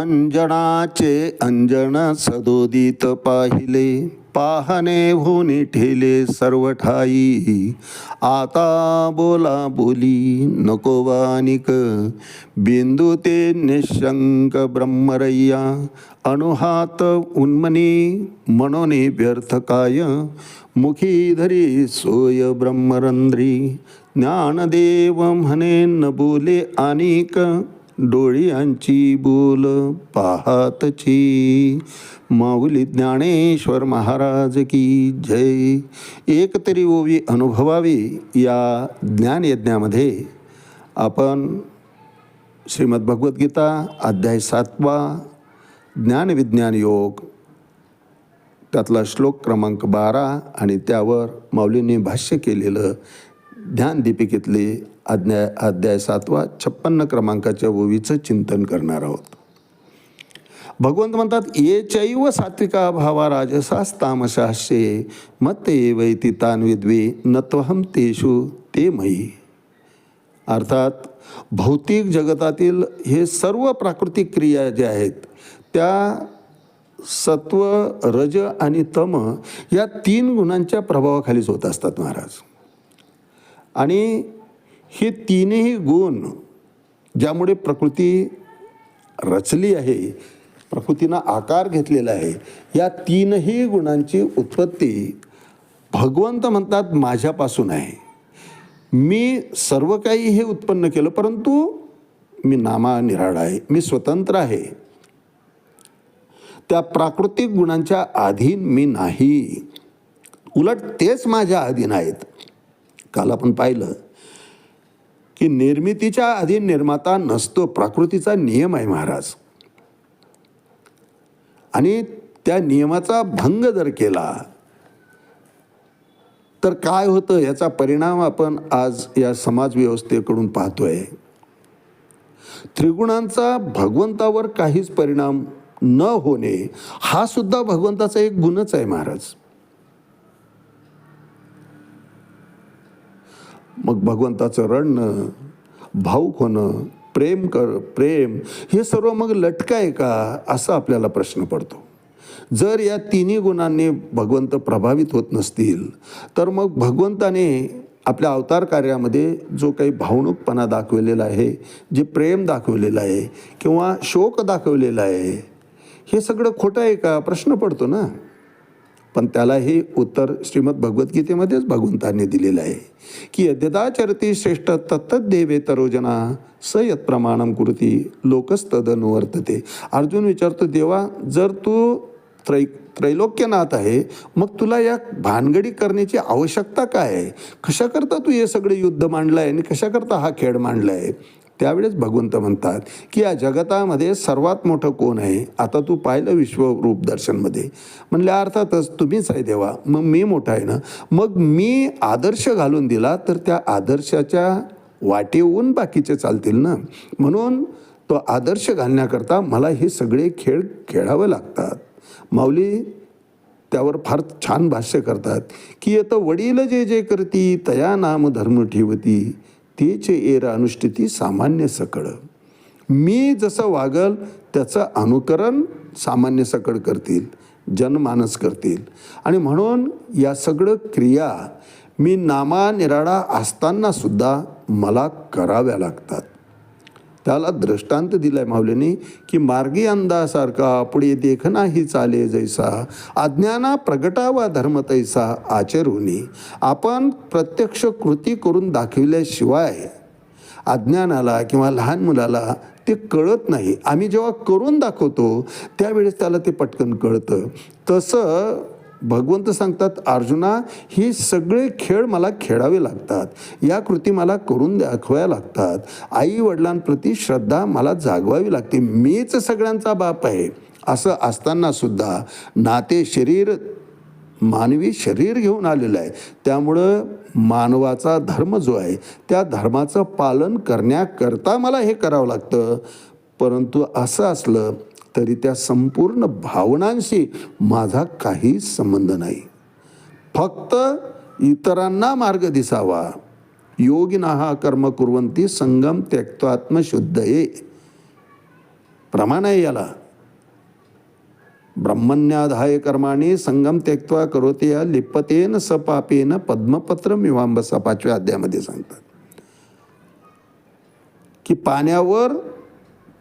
अंजनाचे अंजन सदोदित पाहिले. पाहणे होणे ठेले सर्व ठाई आता बोला बोली नको वानिक. बिंदू ते निशंक ब्रह्मरय्या अनुहात उन्मनी मनोने व्यर्थ काय. मुखी धरी सोय ब्रह्मरंध्री. ज्ञानदेव म्हणे न बोले अनेक. डोळ्यांची बोल पाहातची. माऊली ज्ञानेश्वर महाराज की जय. एकतरी ओवी अनुभवावी या ज्ञानयज्ञामध्ये आपण श्रीमद भगवद्गीता अध्याय सातवा ज्ञानविज्ञान योग त्यातला श्लोक क्रमांक बारा आणि त्यावर माऊलींनी भाष्य केलेलं ध्यानदीपिकेतले अध्याय अध्याय सातवा छप्पन्न क्रमांकाच्या ओवीचं चिंतन करणार आहोत. भगवंत म्हणतात ये चैव सात्विका भावा राजसास तामशास्ये मत वैती तान विद्वे नत्वहम तेषु ते मयी. अर्थात भौतिक जगतातील हे सर्व प्राकृतिक क्रिया ज्या आहेत त्या सत्व रज आणि तम या तीन गुणांच्या प्रभावाखालीच होत असतात महाराज. आणि हे तीनही गुण ज्यामुळे प्रकृती रचली आहे प्रकृतीनं आकार घेतलेला आहे या तीनही गुणांची उत्पत्ती भगवंत म्हणतात माझ्यापासून आहे. मी सर्व काही हे उत्पन्न केलं परंतु मी नामा निराळा आहे मी स्वतंत्र आहे. त्या प्राकृतिक गुणांच्या अधीन मी नाही. उलट तेच माझ्या अधीन आहेत. काल आपण पाहिलं की निर्मितीच्या आधी निर्माता नसतो प्रकृतीचा नियम आहे महाराज. आणि त्या नियमाचा भंग जर केला तर काय होतं याचा परिणाम आपण आज या समाजव्यवस्थेकडून पाहतोय. त्रिगुणांचा भगवंतावर काहीच परिणाम न होणे हा सुद्धा भगवंताचा एक गुणच आहे महाराज. मग भगवंताचं रडणं भाऊक होणं प्रेम कर प्रेम हे सर्व मग लटक आहे का? असा आपल्याला प्रश्न पडतो. जर या तिन्ही गुणांनी भगवंत प्रभावित होत नसतील तर मग भगवंताने आपल्या अवतार कार्यामध्ये जो काही भावणूकपणा दाखवलेला आहे जे प्रेम दाखवलेलं आहे किंवा शोक दाखवलेला आहे हे सगळं खोटं आहे का? प्रश्न पडतो ना. पण त्याला हे उत्तर श्रीमद भगवद्गीतेमध्येच भगवंतांनी दिलेलं आहे. की यद्यदाचरती श्रेष्ठ तत्तदेवे तरोजना स यत प्रमाणम कृती लोकस्तदनुवर्तते अर्जुन विचारतो देवा जर तू त्रै त्रैलोक्यनाथ आहे मग तुला या भानगडी करण्याची आवश्यकता काय आहे? कशाकरता तू हे सगळे युद्ध मांडलं आहे आणि कशाकरता हा खेळ मांडला आहे त्यावेळेस भगवंत म्हणतात की या जगतामध्ये सर्वात मोठं कोण आहे? आता तू पाहिलं विश्वरूप दर्शनमध्ये. म्हणल्या अर्थातच तुम्हीच आहे देवा. मग मी मोठा आहे ना? मग मी आदर्श घालून दिला तर त्या आदर्शाच्या वाटेहून बाकीचे चालतील ना? म्हणून तो आदर्श घालण्याकरता मला हे सगळे खेळ खेळावे लागतात. माऊली त्यावर फार छान भाष्य करतात की येतं वडील जे जे करती तया नाम धर्म ठेवती. तेचे एरा अनुष्ठिती सामान्य सकळ. मी जसं वागल त्याचं अनुकरण सामान्य सकळ करतील जनमानस करतील. आणि म्हणून या सगळं क्रिया मी नामा निराळा असताना सुद्धा मला कराव्या लागतात. त्याला दृष्टांत दिलाय माऊलीने की मार्गी अंधासारखा पुढे देख नाही चाले जैसा अज्ञाना प्रगटावा धर्म तैसा आचरुनी. आपण प्रत्यक्ष कृती करून दाखविल्याशिवाय अज्ञानाला किंवा लहान मुलाला ते कळत नाही. आम्ही जेव्हा करून दाखवतो त्यावेळेस त्याला ते पटकन कळतं. तसं भगवंत सांगतात अर्जुना हे सगळे खेळ मला खेळावे लागतात. या कृती मला करून दाखवाव्या लागतात. आई वडिलांप्रती श्रद्धा मला जागवावी लागते. मीच सगळ्यांचा बाप आहे. असं असताना सुद्धा नाते शरीर मानवी शरीर घेऊन आलेलं आहे. त्यामुळं मानवाचा धर्म जो आहे त्या धर्माचं पालन करण्याकरता मला हे करावं लागतं. परंतु असं असलं तरी त्या संपूर्ण भावनांशी माझा काही संबंध नाही. फक्त इतरांना मार्ग दिसावा. योगिना कर्म कुर्वंती संगम त्यक्तात्मशुद्धये प्रमाण आहे याला. ब्रह्मण्याधाय कर्माणी संगम त्यक्त्वा करोते या लिप्पतेन सपापेन पद्मपत्र मिवांब पाचव्या अध्यायामध्ये सांगतात. की पाण्यावर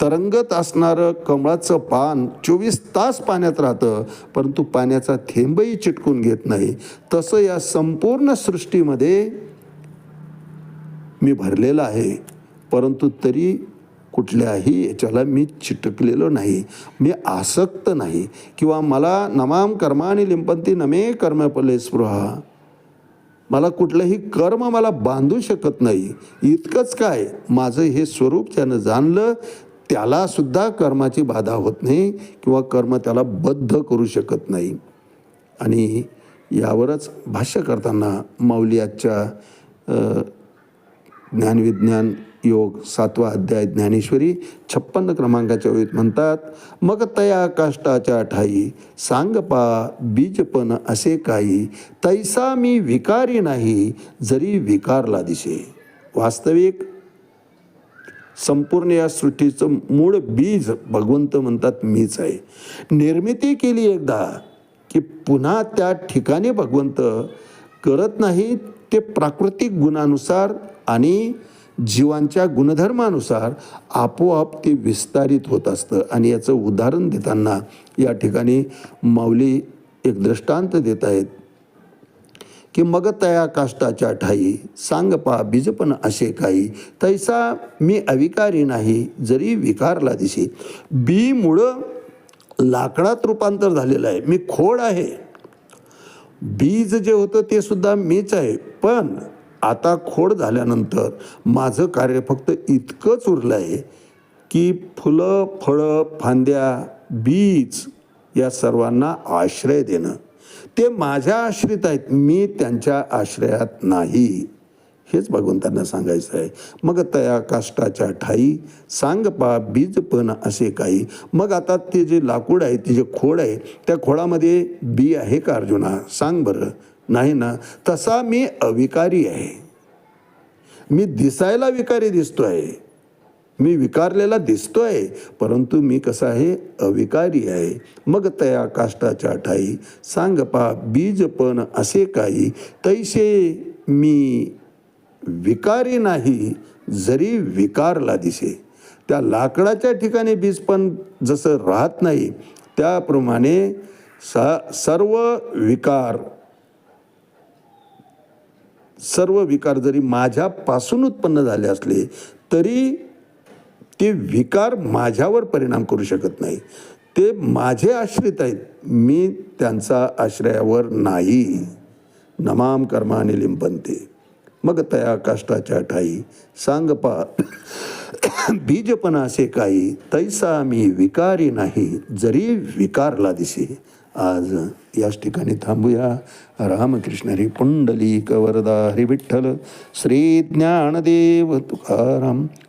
तरंगत असणारं कमळाचं पान चोवीस तास पाण्यात राहतं परंतु पाण्याचा थेंबही चिटकून घेत नाही. तसं या संपूर्ण सृष्टीमध्ये मी भरलेलं आहे. परंतु तरी कुठल्याही याच्याला मी चिटकलेलो नाही. मी आसक्त नाही. किंवा मला नमाम कर्माने लिंपंती नमे कर्मपले स्पृहा. मला कुठलंही कर्म मला बांधू शकत नाही. इतकंच काय? माझं हे स्वरूप त्यानं जाणलं. त्याला सुद्धा कर्माची बाधा होत नाही किंवा कर्म त्याला बद्ध करू शकत नाही. आणि यावरच भाष्य करताना माऊली आजच्या ज्ञानविज्ञान योग सातवा अध्याय ज्ञानेश्वरी छप्पन्न क्रमांकाच्या वेळीत म्हणतात मग तया काष्टाच्या ठाई सांग पा बीजपण असे काही तैसा मी विकारी नाही जरी विकारला दिसे. वास्तविक संपूर्ण या सृष्टीचं मूळ बीज भगवंत म्हणतात मीच आहे. निर्मिती केली एकदा की पुन्हा त्या ठिकाणी भगवंत करत नाही ते प्राकृतिक गुणानुसार आणि जीवांच्या गुणधर्मानुसार आपोआप ते विस्तारित होत असतं. आणि याचं उदाहरण देताना या ठिकाणी माऊली एक दृष्टांत देत आहेत. की मग तया काष्टाच्या ठाई सांग पा बीजपण असे काही. तैसा मी अविकारी नाही जरी विकारला दिसे. बी मुळं लाकडात रूपांतर झालेलं आहे. मी खोड आहे. बीज जे होतं ते सुद्धा मीच आहे. पण आता खोड झाल्यानंतर माझं कार्य फक्त इतकंच उरलं आहे की फुलं फळं फांद्या बीज या सर्वांना आश्रय देणं. ते माझ्या आश्रित आहेत. मी त्यांच्या आश्रयात नाही. हेच भगवंतांना सांगायचं आहे. मग तया काष्टाच्या ठाई सांग पा बीज पण असे काही. मग आता ते जे लाकूड आहे ते जे खोड आहे त्या खोडामध्ये बी आहे का अर्जुना? सांग बरं. नाही ना? तसा मी अविकारी आहे. मी दिसायला विकारी दिसतो आहे मी विकारलेला दिसतोय परंतु मी कसा आहे? अविकारी आहे. मग तया काष्टाच्या ठाई सांग पा बीज पण असे काही. तैसे मी विकारी नाही जरी विकारला दिसे. त्या लाकडाच्या ठिकाणी बीज पण जसं राहत नाही त्याप्रमाणे सा सर्व विकार सर्व विकार जरी माझ्यापासून उत्पन्न झाले असले तरी ते विकार माझ्यावर परिणाम करू शकत नाही. ते माझे आश्रित आहेत. मी त्यांचा आश्रयावर नाही. नमाम कर्माने लिंपनते. मग तया काष्टाच्या ठाई सांग पा बीजपण असे काही तैसा मी विकारी नाही जरी विकारला दिसे. आज याच ठिकाणी थांबूया. रामकृष्ण हरी पुंडलिक वरदा हरी विठ्ठल श्री ज्ञानदेव तुकाराम.